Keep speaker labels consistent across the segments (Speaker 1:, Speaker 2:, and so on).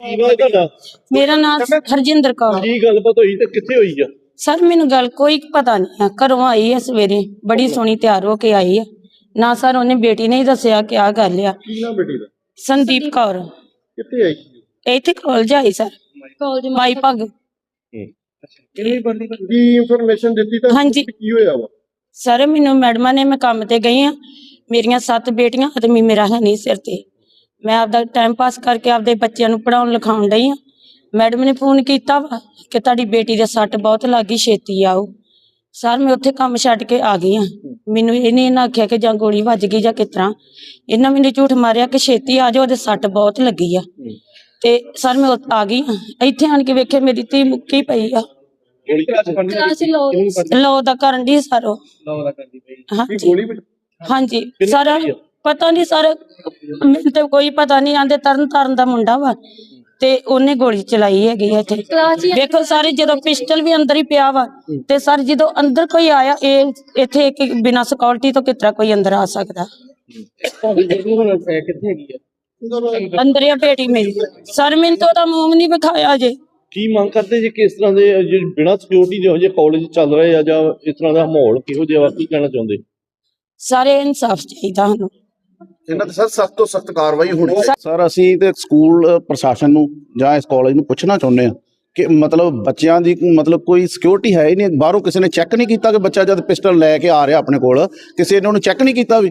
Speaker 1: ਕੀ ਨਾਮ ਹੈ ਤੁਹਾਡਾ?
Speaker 2: ਮੇਰਾ ਨਾਮ ਹਰਜਿੰਦਰ ਕੌਰ
Speaker 1: ਕੀ ਗੱਲਬਾਤ ਹੋਈ ਤੇ ਕਿੱਥੇ ਹੋਈ ਆ?
Speaker 2: ਸਰ ਮੈਨੂੰ ਗੱਲ ਕੋਈ ਪਤਾ ਨਹੀਂ ਆ। ਘਰੋਂ ਆਈ ਹੈ ਸਵੇਰੇ ਬੜੀ ਸੋਹਣੀ ਤਿਆਰ ਹੋ ਕੇ ਆਈ ਹੈ ਨਾ ਸਰ ਉਹਨੇ ਬੇਟੀ ਨੇ ਹੀ ਦੱਸਿਆ ਕਿ ਆ ਗੱਲ ਆ।
Speaker 1: ਕੀ ਨਾਮ ਬੇਟੀ ਦਾ?
Speaker 2: ਸੰਦੀਪ ਕੌਰ।
Speaker 1: ਕਿੱਥੇ ਆਈ ਸੀ?
Speaker 2: ਇੱਥੇ ਕਾਲਜ ਆਈ ਸਰ। ਕਾਲਜ ਮਾਈ ਭਗ।
Speaker 1: ਕਿੰਨੀ ਬੰਦੀ ਕੀ ਇਨਫੋਰਮੇਸ਼ਨ ਦਿੱਤੀ ਤਾਂ?
Speaker 2: ਹਾਂਜੀ।
Speaker 1: ਕੀ ਹੋਇਆ ਵਾ?
Speaker 2: ਸਰ ਮੈਨੂੰ ਮੈਡਮਾਂ ਨੇ ਮੈਂ ਕੰਮ ਤੇ ਗਈ ਆ। ਮੇਰੀਆਂ ਸੱਤ ਬੇਟੀਆਂ ਆਦਮੀ ਮੇਰਾ ਹੈ ਨਹੀਂ ਸਿਰ ਤੇ। ਮੈਂ ਆਪਦਾ ਟਾਈਮ ਪਾਸ ਕਰਕੇ ਆਪਦੇ ਬੱਚਿਆਂ ਨੂੰ ਪੜਾਉਣ ਲਿਖਾਉਣ ਡਈ ਆ। ਮੈਡਮ ਨੇ ਫੋਨ ਕੀਤਾ ਵਾ ਕਿ ਤੁਹਾਡੀ ਬੇਟੀ ਦੇ ਸੱਟ ਬਹੁਤ ਲੱਗੀ ਛੇਤੀ ਆਓ। ਸਰ ਮੈਂ ਉੱਥੇ ਕੰਮ ਛੱਡ ਕੇ ਆ ਗਈ ਆ। ਮੈਨੂੰ ਇਹਨੇ ਇਹਨਾਂ ਆਖਿਆ ਕਿ ਜਾਂ ਗੋਲੀ ਵੱਜ ਗਈ ਜਾਂ ਕਿਸ ਤਰ੍ਹਾਂ। ਇਹਨਾਂ ਮੈਨੂੰ ਝੂਠ ਮਾਰਿਆ ਕਿ ਛੇਤੀ ਆ ਜਾਓ ਉਹਦੇ ਸੱਟ ਬਹੁਤ ਲੱਗੀ ਆ। ਤੇ ਸਰ ਮੈਂ ਉੱਥੇ ਆ ਗਈ ਆ। ਇੱਥੇ ਆਣ ਕੇ ਵੇਖਿਆ ਮੇਰੀ ਧੀ ਮੁੱਕੀ ਪਈ ਆ। ਲੋ ਲੋ ਦਾ ਕਰਨ ਦੀ ਸਰ
Speaker 1: ਵਿੱਚ
Speaker 2: ਹਾਂਜੀ। ਸਰ ਪਤਾ ਨਹੀਂ ਸਰ ਮੈਨੂੰ ਤੇ ਕੋਈ ਪਤਾ ਨਹੀਂ ਆਂਦੇ ਤਰਨ ਤਾਰਨ ਦਾ ਮੁੰਡਾ ਵਾ ਤੇ ਉਹਨੇ ਗੋਲੀ ਚਲਾਈ ਹੈਗੀ ਇੱਥੇ। ਵੇਖੋ ਸਾਰੇ ਜਦੋਂ ਪਿਸਟਲ ਵੀ ਅੰਦਰ ਹੀ ਪਿਆ ਵਾ ਤੇ ਸਰ ਜਦੋਂ ਅੰਦਰ ਕੋਈ ਆਇਆ ਇਹ ਇੱਥੇ ਇੱਕ ਬਿਨਾ ਸਿਕਿਉਰਿਟੀ ਤੋਂ ਕਿਤਰਾ ਕੋਈ ਅੰਦਰ ਆ ਸਕਦਾ।
Speaker 1: ਕਿੱਥੇ ਹੈਗੀ ਆ
Speaker 2: ਅੰਦਰ ਹੀ ਆ ਬੇਟੀ ਮੇਰੀ। ਸਰ ਮੈਨੂੰ ਤਾਂ ਉਹਦਾ ਮੂੰਹ ਨਹੀਂ ਵਿਖਾਇਆ ਜੇ।
Speaker 1: ਕੀ ਮੰਗ ਕਰਦੇ ਜੀ ਕਿਸ ਤਰ੍ਹਾਂ ਦੇ ਜੇ ਬਿਨਾਂ ਸਿਕਿਉਰਿਟੀ ਦੇ ਜੇ ਕਾਲਜ ਚੱਲ ਰਹੇ ਆ ਜਾਂ ਇਸ ਤਰ੍ਹਾਂ ਦਾ ਮਾਹੌਲ ਕਿਹੋ ਜਿਹਾ ਕੀ ਕਹਿਣਾ ਚਾਹੁੰਦੇ?
Speaker 2: ਸਾਰੇ ਇਨਸਾਫ ਚਾਹੀਦਾ ਸਾਨੂੰ।
Speaker 3: ਇਹਨਾਂ ਤੇ ਸਰ ਸਖਤ ਤੋਂ ਸਖਤ ਕਾਰਵਾਈ ਹੋਣੀ ਸਰ, ਅਸੀਂ ਤੇ ਸਕੂਲ ਪ੍ਰਸ਼ਾਸਨ ਨੂੰ ਜਾਂ ਇਸ ਕਾਲਜ ਨੂੰ ਪੁੱਛਣਾ ਚਾਹੁੰਦੇ ਹਾਂ ਕਿ ਮਤਲਬ ਬੱਚਿਆਂ ਦੀ ਮਤਲਬ ਕੋਈ ਸਿਕਿਉਰਿਟੀ ਹੈ ਹੀ ਨਹੀਂ, ਬਾਹਰੋਂ ਕਿਸੇ ਨੇ ਚੈੱਕ ਨਹੀਂ ਕੀਤਾ ਕਿ ਬੱਚਾ ਜਦ ਪਿਸਟਲ ਲੈ ਕੇ ਆ ਰਿਹਾ ਆਪਣੇ ਕੋਲ, ਕਿਸੇ ਨੇ ਉਹਨੂੰ ਚੈੱਕ ਨਹੀਂ ਕੀਤਾ ਵੀ?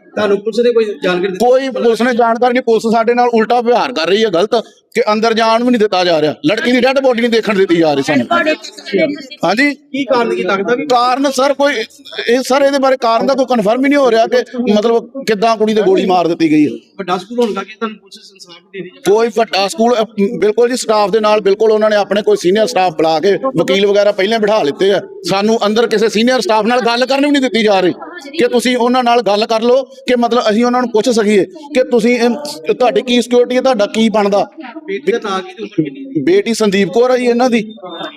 Speaker 4: ਤੁਹਾਨੂੰ ਪੁਲਿਸ ਨੇ ਕੋਈ ਜਾਣਕਾਰੀ ਦਿੱਤੀ?
Speaker 3: ਕੋਈ ਪੁਲਿਸ ਨੇ ਜਾਣਕਾਰੀ ਨਹੀਂ, ਪੁਲਿਸ ਸਾਡੇ ਨਾਲ ਉਲਟਾ ਵਿਵਹਾਰ ਕਰ ਰਹੀ ਹੈ, ਗਲਤ। ਕਿ ਅੰਦਰ ਜਾਣ ਵੀ ਨਹੀਂ ਦਿੱਤਾ ਜਾ ਰਿਹਾ। ਲੜਕੀ ਦੀ ਡੈੱਡ ਬੋਡੀ ਨਹੀਂ ਦੇਖਣ ਦਿੱਤੀ ਜਾ ਰਹੀ ਸਾਨੂੰ। ਹਾਂਜੀ।
Speaker 4: ਕੀ ਕਾਰਨ ਕੀ ਲੱਗਦਾ ਵੀ
Speaker 3: ਕਾਰਨ ਸਰ ਕੋਈ ਇਹ ਸਰ ਇਹਦੇ ਬਾਰੇ ਕਾਰਨ ਦਾ ਕੋਈ ਕਨਫਰਮ ਹੀ ਨਹੀਂ ਹੋ ਰਿਹਾ ਕਿ ਮਤਲਬ ਕਿੱਦਾਂ ਕੁੜੀ ਤੇ ਗੋਲੀ ਮਾਰ ਦਿੱਤੀ ਗਈ ਹੈ।
Speaker 4: ਵੱਡਾ ਸਕੂਲ ਹੋਣ ਕਰਕੇ ਤੁਹਾਨੂੰ ਪੁਲਿਸ ਇਨਸਾਫ ਦੇ ਹੈ
Speaker 3: ਕੋਈ ਵੱਡਾ ਸਕੂਲ ਬਿਲਕੁਲ ਜੀ ਸਟਾਫ ਦੇ ਨਾਲ ਬਿਲਕੁਲ ਉਹਨਾਂ ਨੇ ਆਪਣੇ ਕੋਈ ਸੀਨੀਅਰ ਸਟਾਫ ਬੁਲਾ ਕੇ ਵਕੀਲ ਵਗੈਰਾ ਪਹਿਲਾਂ ਬਿਠਾ ਲਿੱਤੇ ਆ। ਸਾਨੂੰ ਅੰਦਰ ਕਿਸੇ ਸੀਨੀਅਰ ਸਟਾਫ ਨਾਲ ਗੱਲ ਕਰਨ ਵੀ ਨਹੀਂ ਦਿੱਤੀ ਜਾ ਰਹੀ ਕਿ ਤੁਸੀਂ ਉਹਨਾਂ ਨਾਲ ਗੱਲ ਕਰ ਲਓ ਕਿ ਮਤਲਬ ਅਸੀਂ ਉਹਨਾਂ ਨੂੰ ਪੁੱਛ ਸਕੀਏ ਕਿ ਤੁਸੀਂ ਤੁਹਾਡੀ ਕੀ ਸਿਕਿਉਰਿਟੀ ਹੈ ਤੁਹਾਡਾ ਕੀ ਬਣਦਾ?
Speaker 4: ਬੇਟੀ ਦਾ ਨਾਂ ਕੀ ਤੇ ਉਮਰ ਕਿੰਨੀ
Speaker 3: ਬੇਟੀ ਸੰਦੀਪ ਕੌਰ ਜੀ ਇਹਨਾਂ ਦੀ।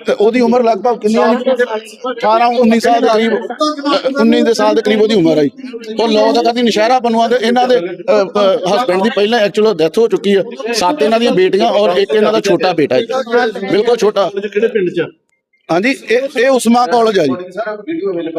Speaker 3: ਤੇ ਉਹਦੀ ਉਮਰ ਲਗਭਗ ਕਿੰਨੀ ਹੈ 18 19 ਸਾਲ ਦੇ ਕਰੀਬ ਅ, 19 ਦੇ ਸਾਲ ਦੇ ਕਰੀਬ ਉਹਦੀ ਉਮਰ ਜੀ। ਉਹ ਲੋ ਦਾ ਕਦੀ ਨਸ਼ਹਿਰਾ ਬਨਵਾ ਦੇ ਇਹਨਾਂ ਦੇ ਹਸਬੰਡ ਦੀ ਪਹਿਲਾਂ ਐਕਚੁਅਲ ਡੈਥ ਹੋ ਚੁੱਕੀ ਹੈ ਸੱਤ ਇਹਨਾਂ ਦੀਆਂ ਬੇਟੀਆਂ ਔਰ ਇੱਕ ਇਹਨਾਂ ਦਾ ਛੋਟਾ ਬੇਟਾ ਹੈ ਜੀ। ਬਿਲਕੁਲ ਛੋਟਾ।
Speaker 1: ਕਿਹੜੇ ਪਿੰਡ ਚ? ਆ?
Speaker 3: ਹਾਂਜੀ ਇਹ ਇਹ ਉਸਮਾ ਕਾਲਜ ਹੈ ਜੀ।